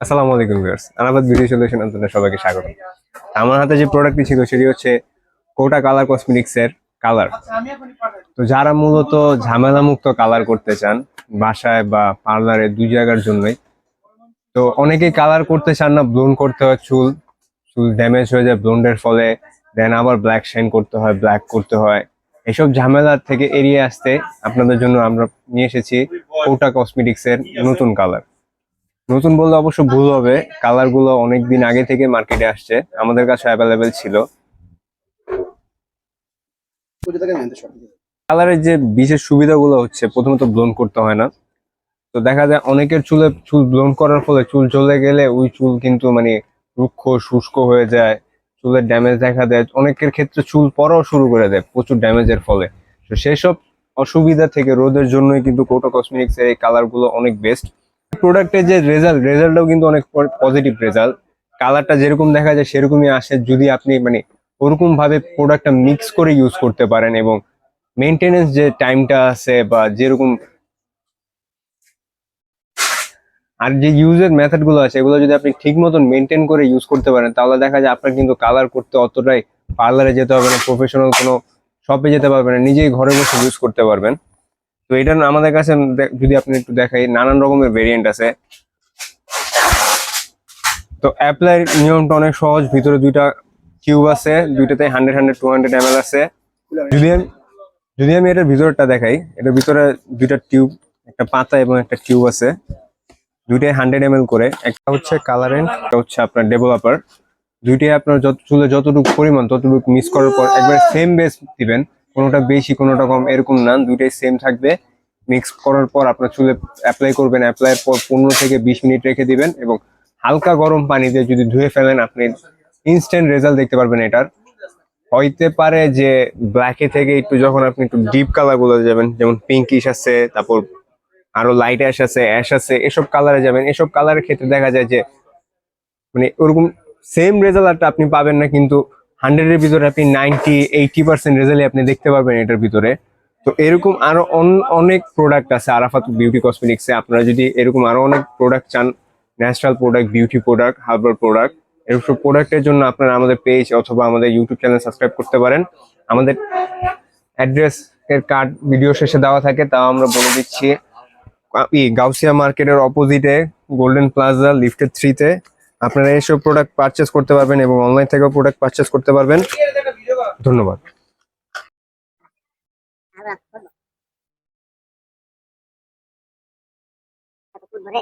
আসসালামু আলাইকুম viewers আনাবাদ beauty solution আপনাদের সবাইকে স্বাগত আমার হাতে যে প্রোডাক্টটি ছিল সেটি হচ্ছে কোটা কালার কসমেটিক্স এর কালার তো যারা মূলত ঝামেলা মুক্ত কালার করতে চান, বাসায় বা পার্লারে দুই জায়গার জন্যই, তো অনেকেই কালার করতে চান না ব্লোন করতে হয় চুল চুল ড্যামেজ হয়ে যায় ব্লোন্ডের ফলে দেন আবার ব্ল্যাক শাইন করতে হয় ব্ল্যাক করতে হয়। এসব ঝামেলার থেকে এড়িয়ে আসতে আপনাদের জন্য আমরা নিয়ে এসেছি কোটা কসমেটিক্স এর নতুন কালার নতুন বললে অবশ্য ভুল হবে কালারগুলো অনেকদিন আগে থেকে মার্কেটে আসছে আমাদের কাছে অ্যাভেলেবেল ছিল। কালারের যে বিশেষ সুবিধাগুলো হচ্ছে প্রথমত ব্লোন করতে হয় না। তো দেখা যায় অনেকের চুলে চুল ব্লোন করার ফলে চুল চলে গেলে ওই চুল কিন্তু মানে রুক্ষ শুষ্ক হয়ে যায় চুলের ড্যামেজ দেখা দেয়। অনেকের ক্ষেত্রে চুল পড়াও শুরু করে দেয় প্রচুর ড্যামেজের ফলে। তো সেসব অসুবিধা থেকে রোদের জন্যই কিন্তু কোটো কসমেটিক্স এর এই কালারগুলো অনেক বেস্ট প্রোডাক্টের যে রেজাল্ট রেজাল্টটাও কিন্তু অনেক পজিটিভ রেজাল্ট কালারটা যেরকম দেখা যায় সেরকমই আসে যদি আপনি মানে ওরকম ভাবে প্রোডাক্টটা মিক্স করে ইউজ করতে পারেন এবং মেনটেনেন্স যে টাইমটা আছে বা যেরকম আর যে ইউজের মেথডগুলো আছে, এগুলো যদি আপনি ঠিক মতন মেনটেন করে ইউজ করতে পারেন, তাহলে দেখা যায় আপনার কিন্তু কালার করতে অতটাই পার্লারে যেতে হবে না প্রফেশনাল কোনো শপে যেতে পারবেন, নিজেই ঘরে বসে ইউজ করতে পারবেন। তো এটা আমাদের কাছে যদি আপনি একটু দেখাই, নানান রকমের ভেরিয়েন্ট আছে। তো অ্যাপ্লাই নিয়মটা অনেক সহজ, ভিতরে দুইটা কিউব আছে, দুইটাতে hundred hundred two hundred M আছে। যদি আমি যদি আমি এটার ভিতরটা দেখাই, এটার ভিতরে দুইটা টিউব একটা পাতা এবং একটা টিউব আছে। দুইটাই হান্ড্রেড এম করে, একটা হচ্ছে কালারেন্ট একটা হচ্ছে আপনার ডেভেলপার দুইটাই আপনার যত চুলে যতটুকু পরিমাণ ততটুকু মিক্স করার পর একবার সেম বেস দিবেন। কোনোটা বেশি কোনোটা কম এরকম না। দুইটাই সেম থাকবে। মিক্স করার পর আপনার চুলে অ্যাপ্লাই করবেন। অ্যাপ্লাইয়ের পর পনেরো থেকে বিশ মিনিট রেখে দিবেন এবং হালকা গরম পানিতে যদি ধুয়ে ফেলেন আপনি ইনস্ট্যান্ট রেজাল্ট দেখতে পারবেন এটার। হইতে পারে যে ব্ল্যাকে থেকে একটু যখন আপনি একটু ডিপ কালারগুলো যাবেন যেমন পিঙ্কিশ আছে তারপর আরও লাইট অ্যাশ আছে অ্যাশ আছে এসব কালারে যাবেন। এসব কালারের ক্ষেত্রে দেখা যায় যে মানে ওরকম সেম রেজাল্ট আপনি পাবেন না, কিন্তু হান্ড্রেডের ভিতরে আপনি নাইনটি এইটি পার্সেন্ট রেজাল্টই আপনি দেখতে পারবেন এটার ভিতরে। তো এরকম আরও অন- অনেক প্রোডাক্ট আছে আরাফাত বিউটি কসমেটিক্সে আপনারা যদি এরকম আরও অনেক প্রোডাক্ট চান natural product beauty product herbal product এরকম প্রোডাক্টের জন্য আপনারা আমাদের পেজ অথবা আমাদের ইউটিউব চ্যানেল সাবস্ক্রাইব করতে পারেন। আমাদের অ্যাড্রেস এর কার্ড ভিডিও শেষে দেওয়া থাকে, তাও আমরা বলে দিচ্ছি। গাউসিয়া মার্কেটের অপোজিটে গোল্ডেন প্লাজা লিফটের থ্রিতে আপনারা এইসব প্রোডাক্ট পারচেস করতে পারবেন এবং অনলাইন থেকেও প্রোডাক্ট পারচেস করতে পারবেন। ধন্যবাদ। ধরে